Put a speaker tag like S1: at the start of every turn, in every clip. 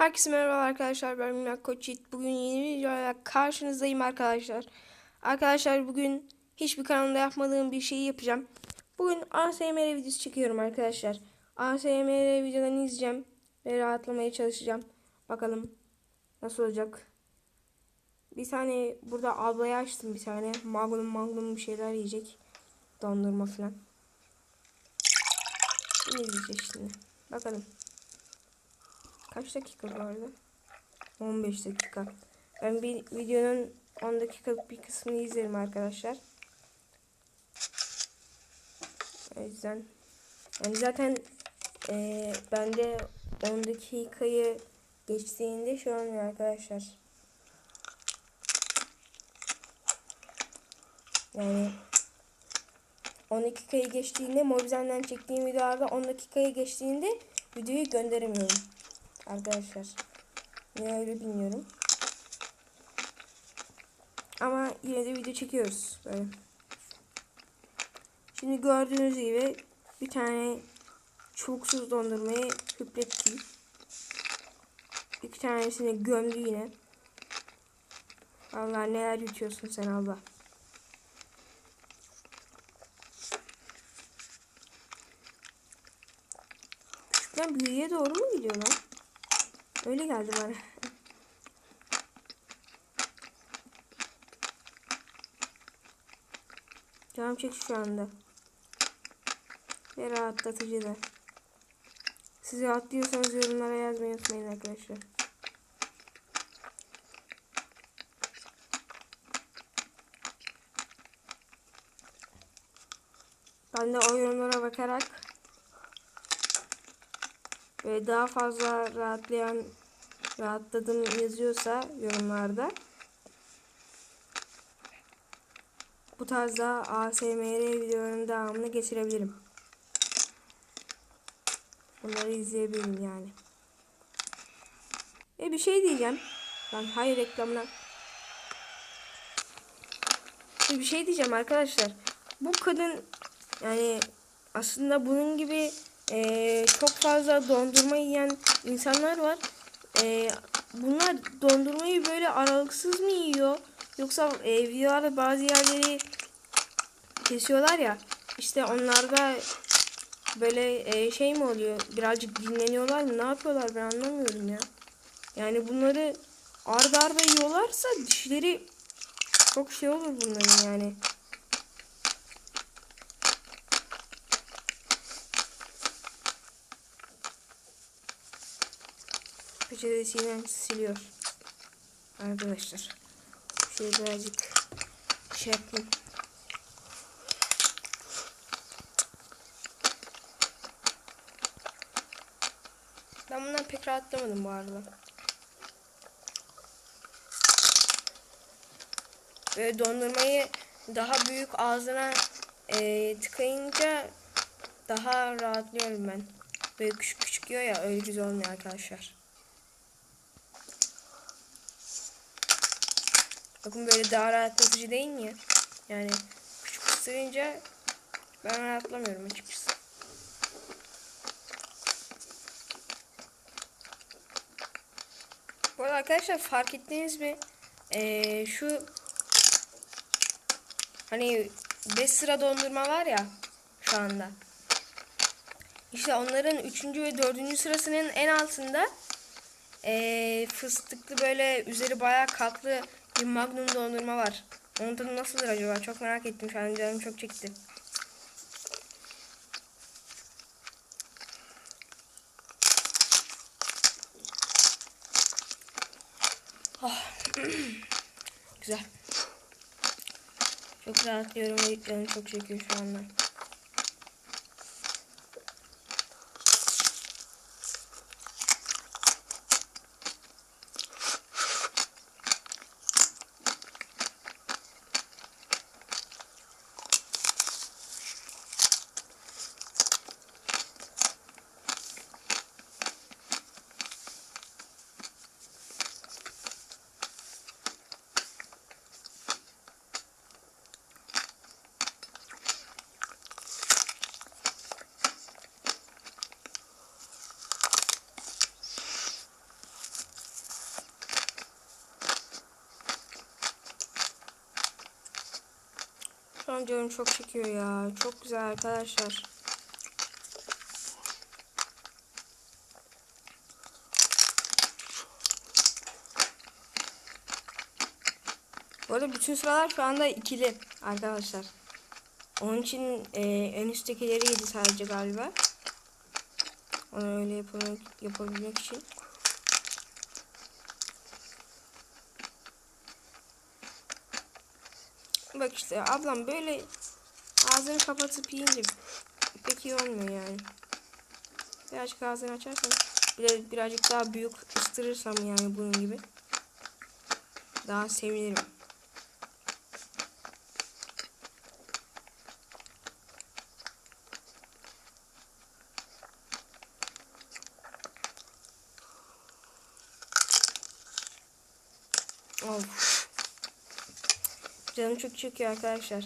S1: Herkese merhaba arkadaşlar ben Mimar Koçit. Bugün yeni bir videoyla karşınızdayım arkadaşlar. Arkadaşlar bugün hiçbir kanalda yapmadığım bir şeyi yapacağım. Bugün ASMR videosu çekiyorum arkadaşlar. ASMR videolarını izleyeceğim ve rahatlamaya çalışacağım. Bakalım nasıl olacak. Bir tane burada ablayı açtım bir tane. Magnum magnum bir şeyler yiyecek. Dondurma falan. Ne diyeceğiz şimdi? Bakalım. Kaç dakika bu arada? 15 dakika. Ben bir videonun 10 dakikalık bir kısmını izlerim arkadaşlar. O yüzden yani zaten e, bende 10 dakikayı geçtiğinde şey olmuyor arkadaşlar. Yani 10 dakikayı geçtiğinde Mobizen'den çektiğim videolarda 10 dakikayı geçtiğinde videoyu gönderemiyorum. Arkadaşlar. Niye öyle bilmiyorum. Ama yine de video çekiyoruz. Böyle. Şimdi gördüğünüz gibi bir tane çubuksuz dondurmayı hüplettim. İki tanesini gömdü yine. Allah neler yutuyorsun sen abla. Küçükten büyüğe doğru mu gidiyor lan? Öyle geldi bana. Canım çek şu anda. Ve rahatlatıcı da. Siz rahatlıyorsanız yorumlara yazmayı unutmayın arkadaşlar. Ben de o yorumlara bakarak ve daha fazla rahatlayan rahatladım yazıyorsa yorumlarda bu tarzda ASMR videolarının devamını geçirebilirim. Bunları izleyebilirim yani. E bir şey diyeceğim. Lan hayır reklamlar. E bir şey diyeceğim arkadaşlar. Bu kadın yani aslında bunun gibi e, çok fazla dondurma yiyen insanlar var. E, bunlar dondurmayı böyle aralıksız mı yiyor? Yoksa e, videolarda bazı yerleri kesiyorlar ya. İşte onlarda böyle e, şey mi oluyor? Birazcık dinleniyorlar mı? Ne yapıyorlar ben anlamıyorum ya. Yani bunları arda arda yiyorlarsa dişleri çok şey olur bunların yani. Peçetesiyle siliyor. Arkadaşlar. Şöyle birazcık şey yapayım. Ben bundan pek rahatlamadım bu arada. Böyle dondurmayı daha büyük ağzına e, tıkayınca daha rahatlıyorum ben. Böyle küçük küçük yiyor ya öyle güzel olmuyor arkadaşlar. Bakın böyle daha rahatlatıcı değil mi ya? Yani küçük ısırınca ben rahatlamıyorum açıkçası. Bu arada arkadaşlar fark ettiniz mi? Ee, şu hani 5 sıra dondurma var ya şu anda. İşte onların 3. ve 4. sırasının en altında ee, fıstıklı böyle üzeri bayağı katlı bir magnum dondurma var. Onun tadı nasıldır acaba? Çok merak ettim şu an canım çok çekti. Oh. Güzel. Çok rahatlıyorum ve canım çok çekiyor şu anda. An canım çok çekiyor ya. Çok güzel arkadaşlar. Bu arada bütün sıralar şu anda ikili arkadaşlar. Onun için e, en üsttekileri yedi sadece galiba. Onu öyle yapabilmek, yapabilmek için. Bak işte ablam böyle ağzını kapatıp yiyince pek iyi olmuyor yani. Birazcık ağzını açarsan birazcık daha büyük ıstırırsam yani bunun gibi daha sevinirim. Of. Canım çok çekiyor arkadaşlar.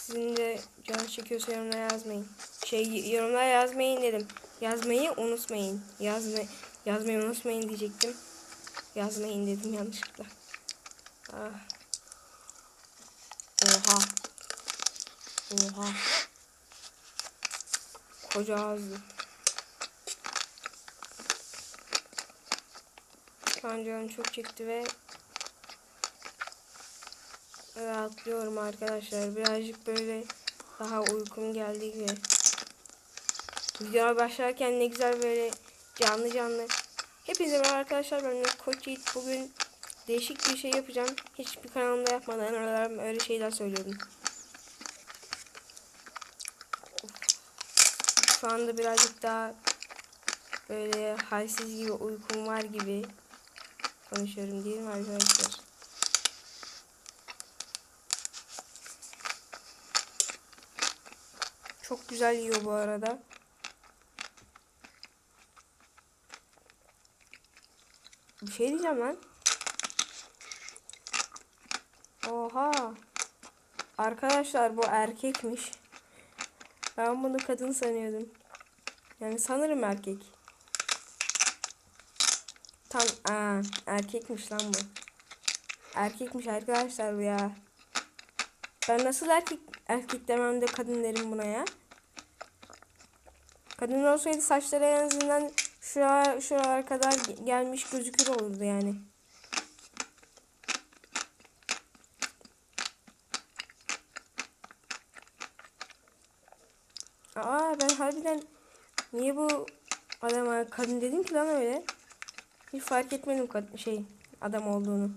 S1: Sizin de canı çekiyorsa yorumlara yazmayın. Şey yorumlara yazmayın dedim. Yazmayı unutmayın. Yazma yazmayı unutmayın diyecektim. Yazmayın dedim yanlışlıkla. Ah. Oha. Oha. Koca ağızlı. Şu an canım çok çekti ve rahatlıyorum arkadaşlar. Birazcık böyle daha uykum geldi gibi. Videoya başlarken ne güzel böyle canlı canlı. Hepinize merhaba arkadaşlar ben Koç Yiğit. Bugün değişik bir şey yapacağım. Hiçbir kanalımda yapmadan aralarım öyle şeyler söylüyordum. Şu anda birazcık daha böyle halsiz gibi uykum var gibi konuşuyorum değil mi arkadaşlar? Çok güzel yiyor bu arada. Bir şey diyeceğim lan. Oha. Arkadaşlar bu erkekmiş. Ben bunu kadın sanıyordum. Yani sanırım erkek. Tam aa, erkekmiş lan bu. Erkekmiş arkadaşlar bu ya. Ben nasıl erkek erkek demem de kadın derim buna ya. Kadın olsaydı saçları en azından şuralar, şuralara kadar gelmiş gözükür olurdu yani. Aa ben harbiden niye bu adama kadın dedim ki lan öyle? Hiç fark etmedim kad- şey adam olduğunu.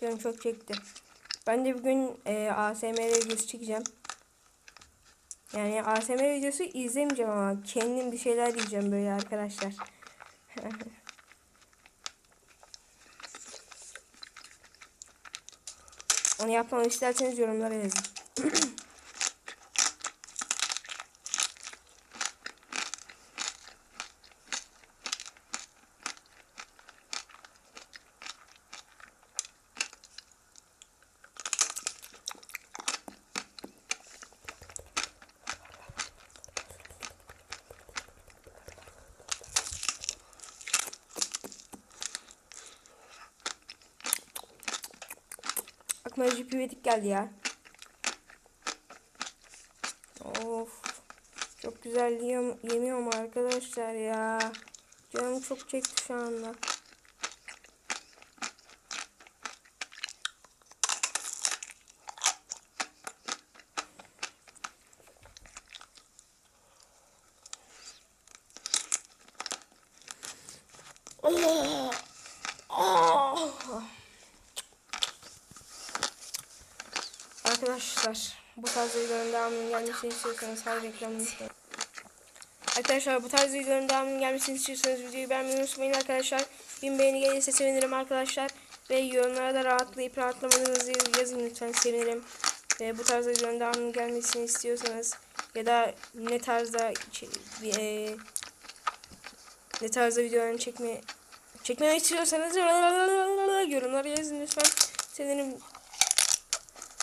S1: Canım çok çekti. Ben de bugün e, ASMR videosu çekeceğim. Yani ASMR videosu izlemeyeceğim ama kendim bir şeyler diyeceğim böyle arkadaşlar. Onu yapmamı isterseniz yorumlara yazın. Recep İvedik geldi ya. Of. Çok güzel yemiyorum arkadaşlar ya. Canım çok çekti şu anda. Oh. Oh. Arkadaşlar bu tarz videoların devamının gelmesini istiyorsanız her reklamını. Arkadaşlar bu tarz videoların devamının gelmesini istiyorsanız videoyu beğenmeyi unutmayın arkadaşlar. Bin beğeni gelirse sevinirim arkadaşlar. Ve yorumlara da rahatlayıp rahatlamadığınızı yazın lütfen sevinirim. Ve bu tarz videoların devamının gelmesini istiyorsanız ya da ne tarzda e, ne tarzda videolarını çekme çekmemi istiyorsanız yorumlara yazın lütfen. Sevinirim.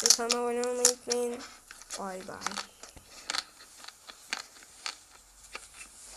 S1: Ve kanalıma abone olmayı unutmayın. Bay bay.